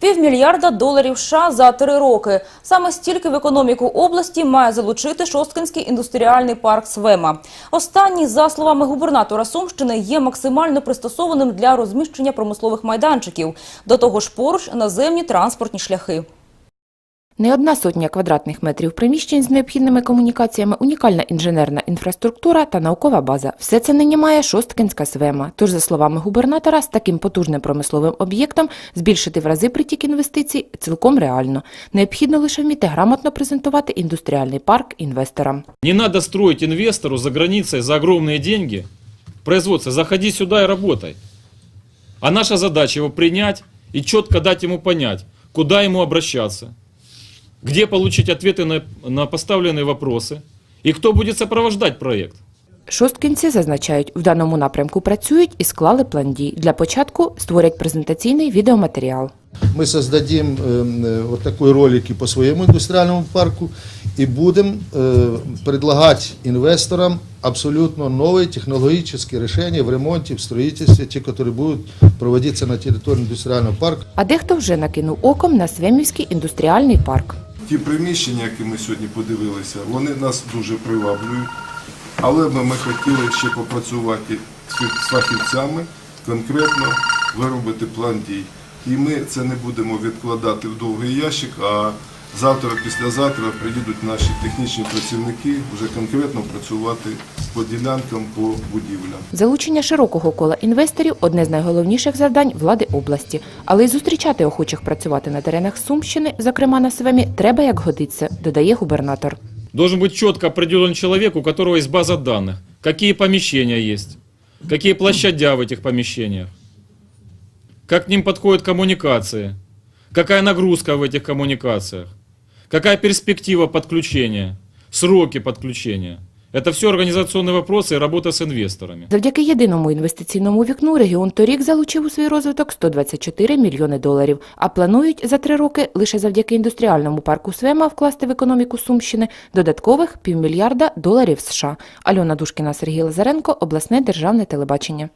Півмільярда доларів США за три роки. Саме стільки в економіку області має залучити Шосткинський індустріальний парк Свема. Останній, за словами губернатора Сумщини, є максимально пристосованим для розміщення промислових майданчиків. До того ж поруч наземні транспортні шляхи. Не одна сотня квадратних метрів приміщень з необхідними комунікаціями, унікальна інженерна інфраструктура та наукова база. Все це нині має Шосткинська свема. Тож, за словами губернатора, з таким потужним промисловим об'єктом збільшити в рази притік інвестицій цілком реально. Необхідно лише вміти грамотно презентувати індустріальний парк інвесторам. Не надо строить инвестору за границей за огромные деньги производство. Заходи сюда и работай. А наша задача его принять и четко дать ему понять, куда ему обращаться, где получить ответы на, на поставленные вопросы и кто будет сопровождать проект. Шосткинці зазначають, в даному напрямку працюють і склали план дій. Для початку створять презентаційний відеоматеріал. Мы создадим э, э, вот такой ролик и по своему индустриальному парку и будем э, предлагать инвесторам абсолютно новые технологические решения в ремонте, в строительстве, те, которые будут проводиться на территории индустриального парка. А дехто вже накинув оком на Свемівський індустріальний парк. Ті приміщення, які ми сьогодні подивилися, вони нас дуже приваблюють. Але ми, ми хотіли ще попрацювати з фахівцями, конкретно виробити план дій. І ми це не будемо відкладати в довгий ящик, а завтра, післязавтра приїдуть наші технічні працівники вже конкретно працювати по ділянкам, по будівлям. Залучення широкого кола інвесторів одне з найголовніших завдань влади області. Але й зустрічати охочих працювати на теренах Сумщини, зокрема на Свемі, треба як годиться, додає губернатор. Должен быть четко определен человек, у которого есть база данных, какие помещения есть, какие площадя в этих помещениях, как к ним подходят коммуникации, какая нагрузка в этих коммуникациях, какая перспектива подключения, сроки подключения. Это все организационные вопросы и работа с инвесторами. Завдяки єдиному інвестиційному вікну регіон торік залучив у свій розвиток 124 мільйони доларів. А планують за три роки лише завдяки індустріальному парку Свема вкласти в економіку Сумщини додаткових півмільярда доларів США. Альона Душкіна, Сергій Лазаренко, обласне державне телебачення.